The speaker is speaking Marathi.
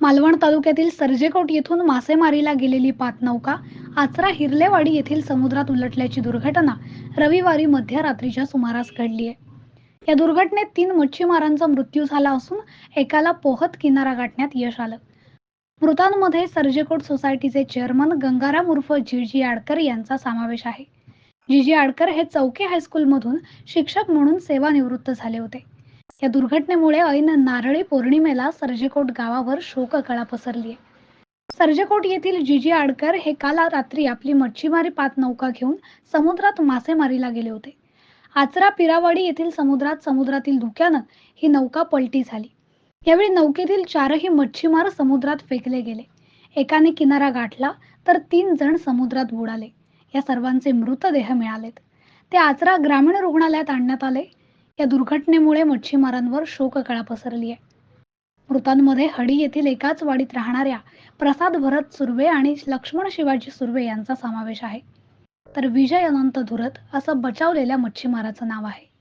मालवण तालुक्यातील सर्जेकोट येथून मासेमारीला गेलेली पातनौका आचरा हिरलेवाडी येथील समुद्रात उलटल्याची दुर्घटना रविवारी मध्यरात्रीच्या सुमारास घडली आहे या दुर्घटनेत तीन मच्छीमारांचा मृत्यू झाला असून एकाला पोहत किनारा गाठण्यात यश आलं. मृतांमध्ये सर्जेकोट सोसायटीचे चेअरमन गंगाराम उर्फ जीजी आडकर यांचा समावेश आहे. जीजी आडकर हे चौके हायस्कूलमधून शिक्षक म्हणून सेवानिवृत्त झाले होते. या दुर्घटनेमुळे ऐन नारळी पौर्णिमेला सर्जेकोट गावावर शोककळा पसरली आहे सर्जेकोट येथील जीजी आडकर हे काल रात्री आपली मच्छीमारी पात नौका घेऊन समुद्रात मासेमारीला गेले होते. आचरा पिरावाडी येथील समुद्रात समुद्रातील धुक्यानं ही नौका पलटी झाली. यावेळी नौकेतील चारही मच्छीमार समुद्रात फेकले गेले. एकाने किनारा गाठला तर तीन जण समुद्रात बुडाले. या सर्वांचे मृतदेह मिळालेत. ते आचरा ग्रामीण रुग्णालयात आणण्यात आले. या दुर्घटनेमुळे मच्छीमारांवर शोककळा पसरली आहे मृतांमध्ये हडी येथील एकाच वाडीत राहणाऱ्या प्रसाद भरत सुर्वे आणि लक्ष्मण शिवाजी सुर्वे यांचा समावेश आहे तर विजय अनंत धुरत असं बचावलेल्या मच्छीमाराचं नाव आहे